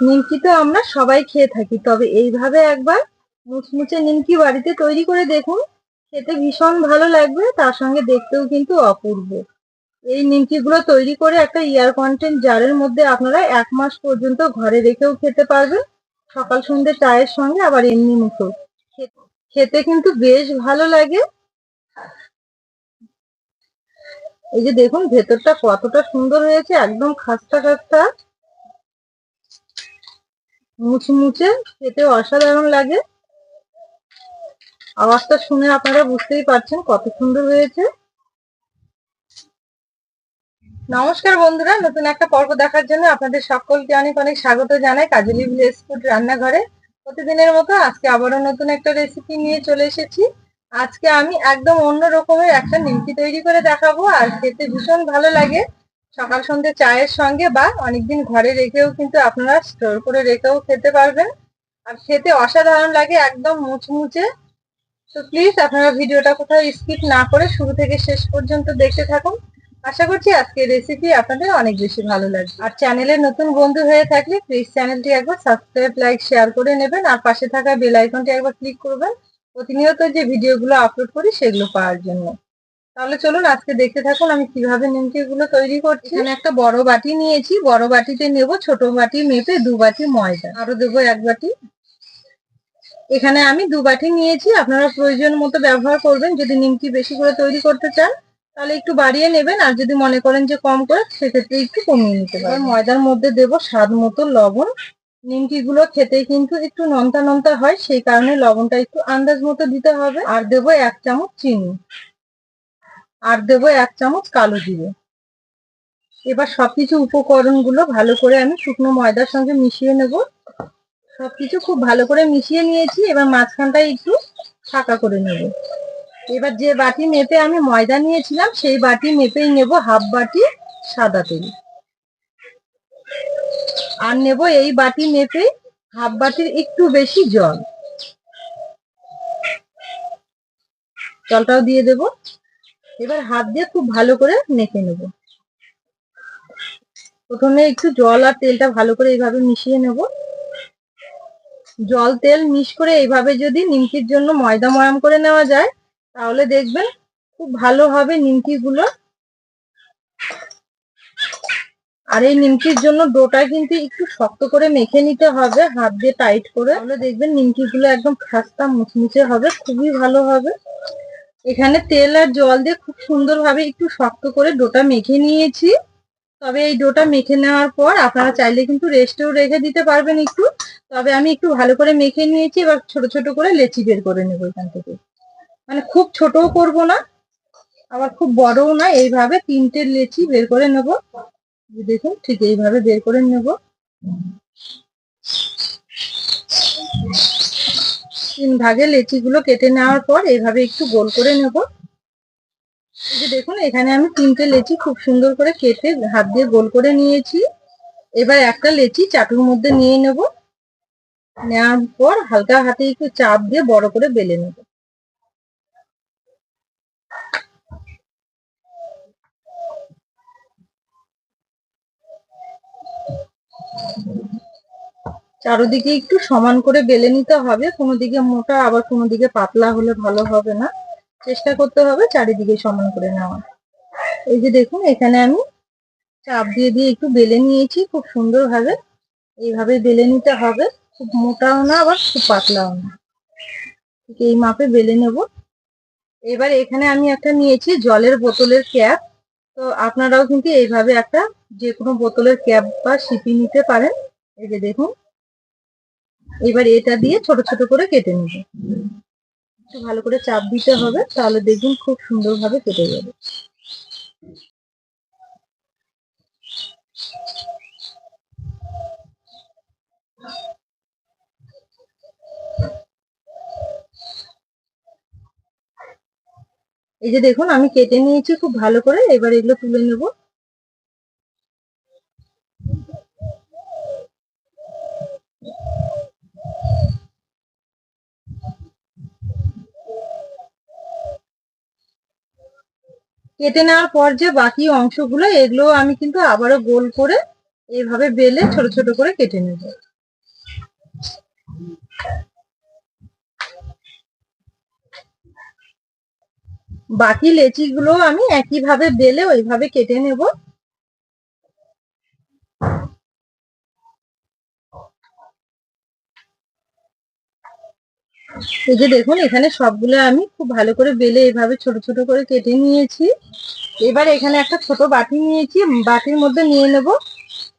নিমকি তো আমরা সবাই খেয়ে থাকি, তবে এইভাবে একবার মুচমুচে নিমকি বাড়িতে তৈরি করে দেখুন, খেতে ভীষণ ভালো লাগবে, তার সঙ্গে দেখতেও কিন্তু অপূর্ব। এই নিমকিগুলো তৈরি করে একটা ইয়ার কন্টেন্ট জারের মধ্যে আপনারা এক মাস পর্যন্ত ঘরে রেখেও খেতে পারবেন। সকাল সন্ধ্যে চায়ের সঙ্গে, আবার এমনি মুখো। খেতে কিন্তু বেশ ভালো লাগে। এই যে দেখুন, ভেতরটা কতটা সুন্দর হয়েছে, একদম খাস্তা খাস্তা। মুচমুচে খেতে অসাধারণ লাগে। আওয়াজটা শুনে আপনারা বুঝতেই পারছেন কত সুন্দর হয়েছে। নমস্কার বন্ধুরা, নতুন একটা পর্ব দেখার জন্য আপনাদের সকলকে অনেক অনেক স্বাগত জানাই কাজলি ভিলেজ ফুড রান্নাঘরে। প্রতিদিনের মতো আজকে আবারও নতুন একটা রেসিপি নিয়ে চলে এসেছি। আজকে আমি একদম অন্য রকমের একটা নিমকি তৈরি করে দেখাবো আর খেতে ভীষণ ভালো লাগে। সকাল সন্ধে চায়ের সঙ্গে বা অনেকদিন ঘরে রেখেও কিন্তু আপনারা স্টোর করে রেখেও খেতে পারবেন। আর খেতে অসাধারণ লাগে, একদম মুচমুচে। তো প্লিজ আপনারা ভিডিওটা কোথাও স্কিপ না করে শুরু থেকে শেষ পর্যন্ত দেখতে থাকুন। আশা করছি আজকের রেসিপি আপনাদের অনেক বেশি ভালো লাগবে। আর চ্যানেলের নতুন বন্ধু হয়ে থাকলে প্লিজ চ্যানেলটি একবার সাবস্ক্রাইব লাইক শেয়ার করে নেবেন। আর পাশে থাকা বেল আইকনটি একবার ক্লিক করবেন। প্রতিনিয়ত যে ভিডিওগুলো আপলোড করি সেগুলো পাওয়ার জন্য। তাহলে চলুন আজকে দেখতে থাকুন আমি কীভাবে নিমকি গুলো তৈরি করছি। এখানে একটা বড় বাটি নিয়েছি। বড় বাটিতে নেব ছোট বাটি মেপে দু বাটি ময়দা। আরও দেবো এক বাটি। এখানে আমি দু বাটি নিয়েছি। আপনারা প্রয়োজন মতো ব্যবহার করবেন। যদি নিমকি বেশি করে তৈরি করতে চান, তাহলে একটু বাড়িয়ে নেবেন। আর যদি মনে করেন যে কম করে, সেক্ষেত্রে একটু কমিয়ে নিতে পারেন। ময়দার মধ্যে দেব স্বাদ মতো লবণ। নিমকি গুলো খেতে কিন্তু একটু নন্তা নন্তা হয়। সেই কারণে লবণটা একটু আন্দাজ মতো দিতে হবে। আর দেবো এক চামচ চিনি। আর দেবো এক চামচ কালো জিরে। এবার সবকিছু উপকরণগুলো ভালো করে আমি শুকনো ময়দার সঙ্গে মিশিয়ে নেব। সবকিছু খুব ভালো করে মিশিয়ে নিয়েছি, এবার মাঝখানটা একটু ফাঁকা করে নেব। এবার যে বাটি মেপে আমি ময়দা নিয়েছিলাম, সেই বাটি মেপেই নেব হাফ বাটি সাদা তেল। আর নেব এই বাটি মেপে হাফ বাটির একটু বেশি জল। জলটাও দিয়ে দেব। এবার হাত দিয়ে খুব ভালো করে মেখে নেব। প্রথমে একটু জল আর তেলটা ভালো করে এইভাবে মিশিয়ে নেব। জল, তেল মিশ করে এইভাবে যদি নিমকির জন্য ময়দা ময়াম করে নেওয়া যায়, তাহলে দেখবেন খুব ভালো হবে নিমকি গুলো আর এই নিমকির জন্য ডোটা কিন্তু একটু শক্ত করে মেখে নিতে হবে, হাত দিয়ে টাইট করে। তাহলে দেখবেন নিমকি গুলো একদম খাস্তা মুচমুচে হবে, খুবই ভালো হবে। এখানে তেল আর জল দিয়ে খুব সুন্দরভাবে একটু শক্ত করে ডোটা মেখে নিয়েছি। তবে এই ডোটা মেখে নেওয়ার পর আপনারা চাইলে কিন্তু রেস্টেও রেখে দিতে পারবেন একটু। তবে আমি একটু ভালো করে মেখে নিয়েছি, এবার ছোট ছোট করে লেচি বের করে নেব এখান থেকে। মানে খুব ছোটও করব না, আবার খুব বড়ও না, এইভাবে তিনটে লেচি বের করে নেব। দেখুন, ঠিক এইভাবে বের করে নেব। ভাগে লেচিগুলো কেটে নেওয়ার পর এভাবে একটু গোল করে নেব। এই যে দেখুন, এখানে আমি তিনটে লেচি খুব সুন্দর করে কেটে হাত দিয়ে গোল করে নিয়েছি। এবার একটা লেচি চাটুর মধ্যে নিয়ে নেব। নেওয়ার পর হালকা হাতে একটু চাপ দিয়ে বড় করে বেলে নেব। চারোদিকে একটু সমান করে বেলে নিতে হবে। কোনো দিকে মোটা, আবার কোনো দিকে পাতলা হলে ভালো হবে না। চেষ্টা করতে হবে চারিদিকে সমান করে নেওয়া। এই যে দেখুন, এখানে আমি চাপ দিয়ে দিয়ে একটু বেলে নিয়েছি খুব সুন্দরভাবে। এইভাবে বেলে নিতে হবে। খুব মোটাও না, আবার খুব পাতলাও না। ঠিক এই মাপে বেলে নেব। এবার এখানে আমি একটা নিয়েছি জলের বোতলের ক্যাপ। তো আপনারাও কিন্তু এইভাবে একটা যে কোনো বোতলের ক্যাপ বা সিপি নিতে পারেন। এই যে দেখুন এবার এটা দিয়ে ছোট ছোট করে কেটে নেব। একটু ভালো করে চাপ দিতে হবে, তাহলে দেখুন খুব সুন্দরভাবে কেটে যাবে। এই যে দেখুন, আমি কেটে নিয়েছি খুব ভালো করে, এবার এগুলো তুলে নেব। কেটে নেওয়ার পর যে বাকি অংশগুলো, এগুলো আমি কিন্তু আবারও গোল করে এইভাবে বেলে ছোট ছোট করে কেটে নেব। বাকি লেচিগুলো আমি একইভাবে বেলে ওইভাবে কেটে নেব। এই যে দেখুন, এখানে সবগুলো আমি খুব ভালো করে বেলে এভাবে ছোট ছোট করে কেটে নিয়েছি। এবার এখানে একটা ছোট বাটি নিয়েছি, বাটির মধ্যে নিয়ে নেব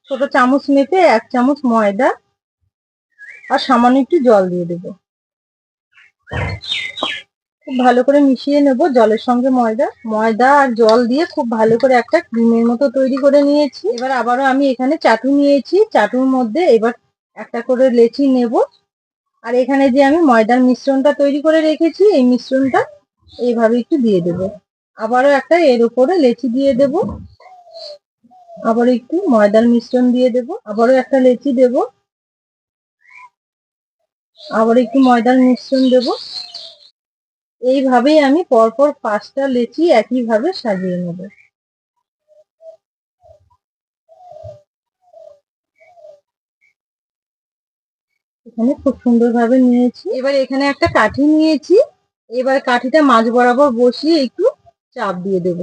ছোট চামচ মেপে এক চামচ ময়দা আর সামান্য একটু জল দিয়ে দেব। খুব ভালো করে মিশিয়ে নেব জলের সঙ্গে ময়দা। ময়দা আর জল দিয়ে খুব ভালো করে একটা ক্রিমের মতো তৈরি করে নিয়েছি। এবার আবারও আমি এখানে চাটু নিয়েছি। চাটুর মধ্যে এবার একটা করে লেচি নেব। আর এখানে যে আমি ময়দার মিশ্রণটা তৈরি করে রেখেছি, এই মিশ্রণটা এইভাবে একটু দিয়ে দেব। আবারও একটা এর উপরে লেচি দিয়ে দেব। আবার একটু ময়দার মিশ্রণ দিয়ে দেব। আবারও একটা লেচি দেব। আবার একটু ময়দার মিশ্রণ দেব। এইভাবেই আমি পরপর পাঁচটা লেচি একইভাবে সাজিয়ে নেব। এখানে খুব সুন্দরভাবে নিয়েছি। এবার এখানে একটা কাঠি নিয়েছি। এবার কাঠিটা মাঝ বরাবর বসিয়ে একটু চাপ দিয়ে দেব।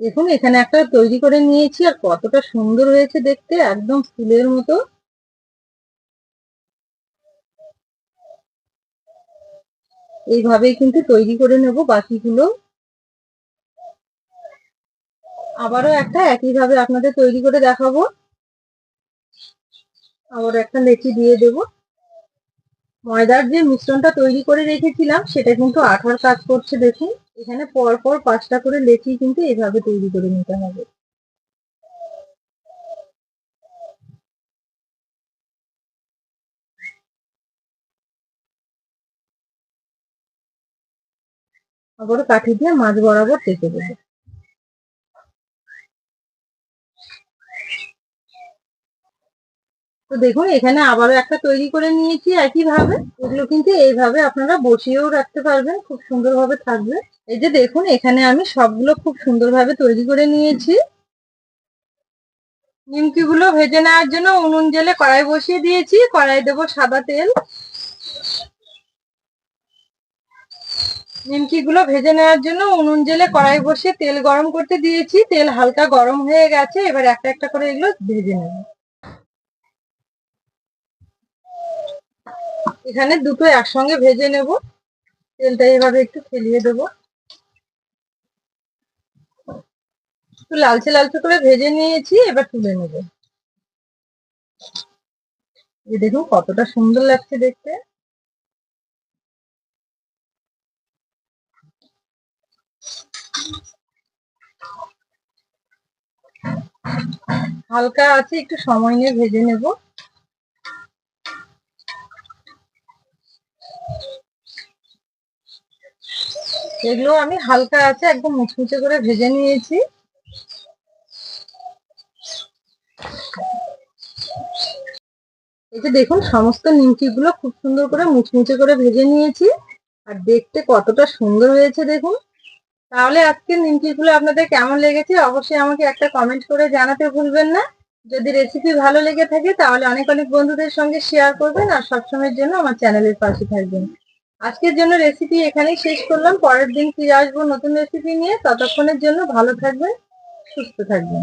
দেখুন, এখানে একটা তৈরি করে নিয়েছি আর কতটা সুন্দর হয়েছে দেখতে। একদম ফুলের মতো। এইভাবেই কিন্তু তৈরি করে নেব বাকিগুলো। আবারও একটা একইভাবে আপনাদের তৈরি করে দেখাবো। আবার একটা লেচি দিয়ে দেব। ময়দার যে মিশ্রণটা তৈরি করে রেখেছিলাম, সেটা কিন্তু আঠার কাজ করছে দেখুন। এখানে পর পর পাঁচটা করে লেচি কিন্তু এইভাবে তৈরি করে নিতে হবে। আবার কাঠি দিয়ে মাছ বরাবর টেকে দেবো। তো দেখুন, এখানে আবারও একটা তৈরি করে নিয়েছি একইভাবে। এগুলো কিন্তু এইভাবে আপনারা বসিয়েও রাখতে পারবেন, খুব সুন্দরভাবে থাকবে। এই যে দেখুন, এখানে আমি সবগুলো খুব সুন্দরভাবে তৈরি করে নিয়েছি। নিমকিগুলো ভেজে নেওয়ার জন্য উনুন জেলে কড়াই বসিয়ে দিয়েছি। কড়াই দেবো সাদা তেল। নিমকিগুলো ভেজে নেওয়ার জন্য উনুন জেলে কড়াই বসিয়ে তেল গরম করতে দিয়েছি। তেল হালকা গরম হয়ে গেছে, এবার একটা একটা করে এগুলো ভেজে নেব। এখানে দুটো একসঙ্গে ভেজে নেব। তেলটা এভাবে একটু ফেলিয়ে দেবো। একটু লালচে লালচে করে ভেজে নিয়েছি, এবার তুলে নেব। দেখুন কতটা সুন্দর লাগছে দেখতে। হালকা আছে, একটু সময় নিয়ে ভেজে নেব। এগুলো আমি হালকা আছে, একদম মুচমুচে করে ভেজে নিয়েছি। এই যে দেখুন, সমস্ত নিমকি গুলো খুব সুন্দর করে মুচমুচে করে ভেজে নিয়েছি। আর দেখতে কতটা সুন্দর হয়েছে দেখুন। তাহলে আজকের নিমকি গুলো আপনাদের কেমন লেগেছে অবশ্যই আমাকে একটা কমেন্ট করে জানাতে ভুলবেন না। যদি রেসিপি ভালো লেগে থাকে তাহলে অনেক অনেক বন্ধুদের সঙ্গে শেয়ার করবেন আর সবসময়ের জন্য আমার চ্যানেলের পাশে থাকবেন। আজকের জন্য রেসিপি এখানেই শেষ করলাম। পরের দিন ফিরে আসব নতুন রেসিপি নিয়ে। ততক্ষণের জন্য ভালো থাকবেন, সুস্থ থাকবেন।